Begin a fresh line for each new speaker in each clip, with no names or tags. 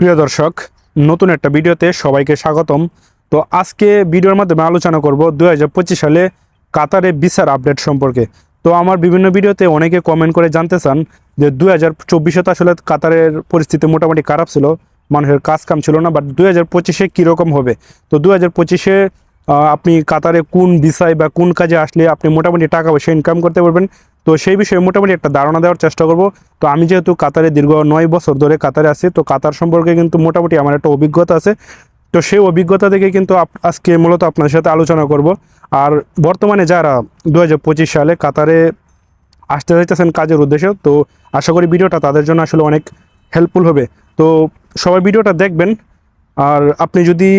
প্রিয় দর্শক, নতুন একটা ভিডিওতে সবাইকে স্বাগতম। তো আজকে ভিডিওর মাধ্যমে আলোচনা করব দুই হাজার পঁচিশ সালে কাতারে ভিসার আপডেট সম্পর্কে। তো আমার বিভিন্ন ভিডিওতে অনেকে কমেন্ট করে জানতে চান যে দু হাজার চব্বিশে তো আসলে কাতারের পরিস্থিতি মোটামুটি খারাপ ছিল, মানুষের কাজ কাম ছিল না বাট দু হাজার পঁচিশে কীরকম হবে? তো দু হাজার পঁচিশে আপনি কাতারে কোন বিষয় বা কোন কাজে আসলে আপনি মোটামুটি টাকা পয়সা ইনকাম করতে পারবেন তো সেই বিষয়ে মোটামুটি একটা ধারণা দেওয়ার চেষ্টা করব। তো আমি যেহেতু কাতারে দীর্ঘ নয় বছর ধরে কাতারে আছি, তো কাতার সম্পর্কে কিন্তু মোটামুটি আমার একটা অভিজ্ঞতা আছে। তো সেই অভিজ্ঞতা থেকে কিন্তু আজকে মূলত আপনার সাথে আলোচনা করব। আর বর্তমানে যারা দু হাজার পঁচিশ সালে কাতারে আসতে চাইতেছেন কাজের উদ্দেশ্যে, তো আশা করি ভিডিওটা তাদের জন্য আসলে অনেক হেল্পফুল হবে। তো সবাই ভিডিওটা দেখবেন। আর আপনি যদি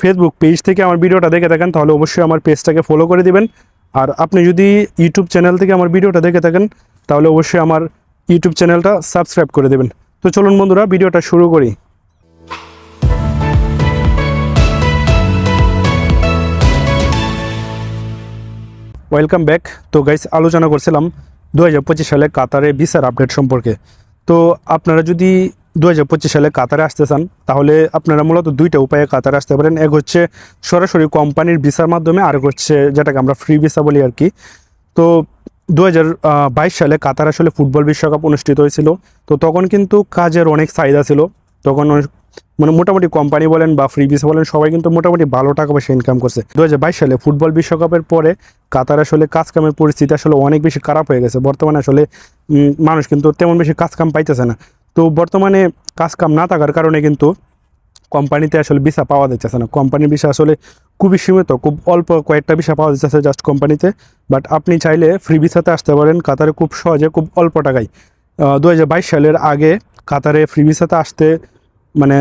ফেসবুক পেজ থেকে আমার ভিডিওটা দেখে থাকেন, তাহলে অবশ্যই আমার পেজটাকে ফলো করে দিবেন। আর আপনি যদি ইউটিউব চ্যানেল থেকে আমার ভিডিওটা দেখে থাকেন, তাহলে অবশ্যই আমার ইউটিউব চ্যানেলটা সাবস্ক্রাইব করে দেবেন। তো চলুন বন্ধুরা, ভিডিওটা শুরু করি। ওয়েলকাম ব্যাক তো গাইস আলোচনা করছিলাম দু হাজার পঁচিশ সালে কাতারে ভিসার আপডেট সম্পর্কে। তো আপনারা যদি দু পঁচিশ সালে কাতারে আসতে চান, তাহলে আপনারা মূলত দুইটা উপায়ে কাতারে আসতে পারেন। এক হচ্ছে সরাসরি কোম্পানির ভিসার মাধ্যমে আর হচ্ছে যেটাকে আমরা ফ্রি ভিসা বলি আর কি। তো দু হাজার বাইশ সালে কাতার আসলে ফুটবল বিশ্বকাপ অনুষ্ঠিত হয়েছিল। তো তখন কিন্তু কাজের অনেক চাহিদা ছিল। তখন মানে মোটামুটি কোম্পানি বলেন বা ফ্রি ভিসা বলেন, সবাই কিন্তু মোটামুটি ভালো টাকা পয়সা ইনকাম করছে। দু হাজার বাইশ সালে ফুটবল বিশ্বকাপের পরে কাতার আসলে কাজ কামের পরিস্থিতি আসলে অনেক বেশি খারাপ হয়ে গেছে। বর্তমানে আসলে মানুষ কিন্তু তেমন বেশি কাজ কাম পাইতেছে না। তো বর্তমানে কাজ কাম না থাকার কারণে কিন্তু কোম্পানিতে আসলে ভিসা পাওয়া যাচ্ছে না। কোম্পানির ভিসা আসলে খুবই সীমিত, খুব অল্প কয়েকটা ভিসা পাওয়া যাচ্ছে জাস্ট কোম্পানিতে। বাট আপনি চাইলে ফ্রি ভিসাতে আসতে পারেন, কাতারে খুব সহজে, খুব অল্প টাকায়। দু হাজার বাইশ সালের আগে কাতারে ফ্রি ভিসাতে আসতে মানে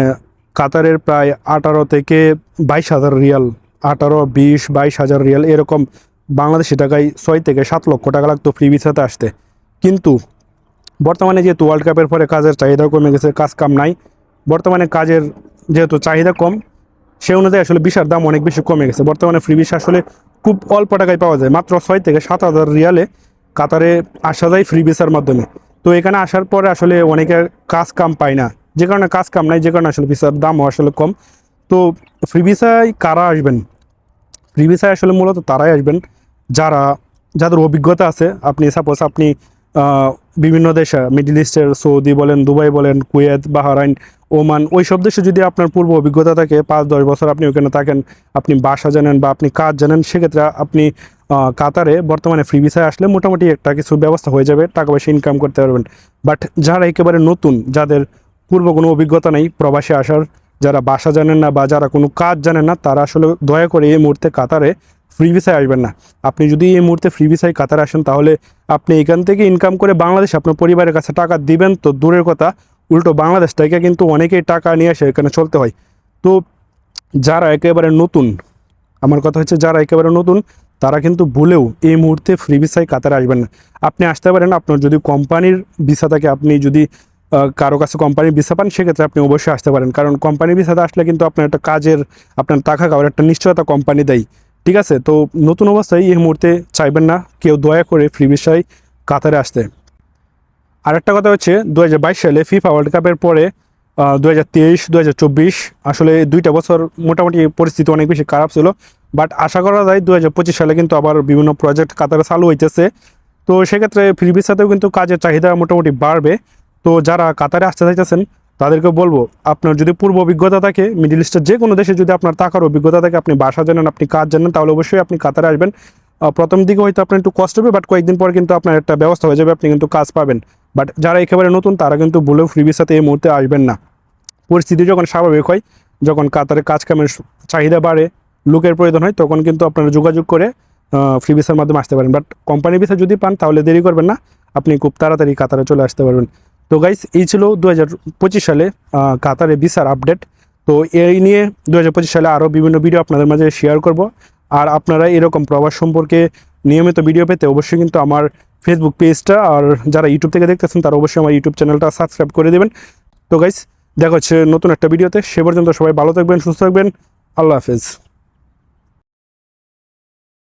কাতারের প্রায় আঠারো থেকে বাইশ হাজার রিয়াল, আঠারো, বিশ, বাইশ হাজার রিয়াল এরকম বাংলাদেশি টাকায় ছয় থেকে সাত লক্ষ টাকা লাগতো ফ্রি ভিসাতে আসতে। কিন্তু বর্তমানে যেহেতু ওয়ার্ল্ড কাপের পরে কাজের চাহিদা কমে গেছে, কাজ কাম নাই। বর্তমানে কাজের যেহেতু চাহিদা কম, সে অনুযায়ী আসলে ভিসার দাম অনেক বেশি কমে গেছে। বর্তমানে ফ্রি ভিসা আসলে খুব অল্প টাকায় পাওয়া যায়, মাত্র ছয় থেকে সাত হাজার রিয়ালে কাতারে আসা যায় ফ্রি ভিসার মাধ্যমে। তো এখানে আসার পরে আসলে অনেকে কাজ কাম পায় না। যে কারণে কাজ কাম নাই, যে কারণে আসলে ভিসার দামও আসলে কম। তো ফ্রি ভিসায় কারা আসবেন? ফ্রি ভিসায় আসলে মূলত তারাই আসবেন। যারা, যাদের অভিজ্ঞতা আছে, আপনি সাপোজ আপনি বিভিন্ন দেশে মিডল ইস্টের সৌদি বলেন দুবাই বলেন কুয়েত বাহারাইন ওমান ওই সব দেশে যদি আপনার পূর্ব অভিজ্ঞতা থাকে, পাঁচ, দশ বছর আপনি ওখানে থাকেন, আপনি বাসা জানেন বা আপনি কাজ জানেন, সেক্ষেত্রে আপনি কাতারে বর্তমানে ফ্রি ভিসায় আসলে মোটামুটি একটা কিছু ব্যবস্থা হয়ে যাবে, টাকা পয়সা ইনকাম করতে পারবেন। বাট যারা একেবারে নতুন, যাদের পূর্ব কোনো অভিজ্ঞতা নেই প্রবাসে আসার, যারা বাসা জানেন না বা যারা কোনো কাজ জানেন না, তারা আসলে দয়া করে এই মুহূর্তে কাতারে ফ্রি ভিসায় আসবেন না। আপনি যদি এই মুহূর্তে ফ্রি ভিসায় কাতারে আসেন, তাহলে আপনি এখান থেকে ইনকাম করে বাংলাদেশ আপনার পরিবারের কাছে টাকা দিবেন। তো দূরের কথা, উল্টো বাংলাদেশ থেকে কিন্তু অনেকেই টাকা নিয়ে আসে এখানে চলতে হয়। তো যারা একেবারে নতুন, আমার কথা হচ্ছে যারা একেবারে নতুন, তারা কিন্তু ভুলেও এই মুহূর্তে ফ্রি ভিসায় কাতারে আসবেন না। আপনি আসতে পারেন, আপনার যদি কোম্পানির ভিসা থাকে, আপনি যদি কারও কাছে কোম্পানির ভিসা পান, সেক্ষেত্রে আপনি অবশ্যই আসতে পারেন। কারণ কোম্পানির ভিসাতে আসলে কিন্তু আপনার একটা কাজের, আপনার টাকা খাওয়ার একটা নিশ্চয়তা কোম্পানি দেয়। ঠিক আছে, তো নতুন অবস্থায় এই মুহূর্তে চাইবেন না, কেউ দয়া করে ফ্রি ভিসায় কাতারে আসতে। আরেকটা কথা হচ্ছে দু হাজার বাইশ সালে ফিফা ওয়ার্ল্ড কাপের পরে দু হাজার তেইশ দু হাজার চব্বিশ, আসলে দুইটা বছর মোটামুটি পরিস্থিতি অনেক বেশি খারাপ ছিল বাট আশা করা যায় দু হাজার পঁচিশ সালে কিন্তু আবার বিভিন্ন প্রজেক্ট কাতারে চালু হইতেছে। তো সেক্ষেত্রে ফ্রি ভিসাতেও কিন্তু কাজের চাহিদা মোটামুটি বাড়বে। তো যারা কাতারে আসতে চাইতেছেন তাদেরকে বলব, আপনার যদি পূর্ব অভিজ্ঞতা থাকে মিডিল ইস্টের যে কোনো দেশে যদি আপনার টাকার অভিজ্ঞতা থাকে, আপনি বাসা জানেন, আপনি কাজ জানেন, তাহলে অবশ্যই আপনি কাতারে আসবেন। প্রথম দিকে হয়তো আপনার একটু কষ্ট হবে বাট কয়েকদিন পর কিন্তু আপনার একটা ব্যবস্থা হয়ে যাবে, আপনি কিন্তু কাজ পাবেন। বাট যারা একেবারে নতুন, তারা কিন্তু ভুলেও ফ্রি ভিসাতে এই মুহূর্তে আসবেন না। পরিস্থিতি যখন স্বাভাবিক হয়, যখন কাতারে কাজ কামের চাহিদা বাড়ে, লোকের প্রয়োজন হয়, তখন কিন্তু আপনারা যোগাযোগ করে ফ্রি ভিসার মাধ্যমে আসতে পারেন। বাট কোম্পানি ভিসা যদি পান, তাহলে দেরি করবেন না, আপনি খুব তাড়াতাড়ি কাতারে চলে আসতে পারবেন। তো গাইস এই ছিল দু হাজার পঁচিশ সালে কাতারে ভিসার আপডেট তো এই নিয়ে দু হাজার পঁচিশ সালে আরও বিভিন্ন ভিডিও আপনাদের মাঝে শেয়ার করব। আর আপনারা এরকম প্রবাস সম্পর্কে নিয়মিত ভিডিও পেতে অবশ্যই কিন্তু আমার ফেসবুক পেজটা আর যারা ইউটিউব থেকে দেখতেছেন, তারা অবশ্যই আমার ইউটিউব চ্যানেলটা সাবস্ক্রাইব করে দেবেন। তো গাইস দেখা হচ্ছে নতুন একটা ভিডিওতে সে পর্যন্ত সবাই ভালো থাকবেন, সুস্থ থাকবেন। আল্লাহ হাফেজ।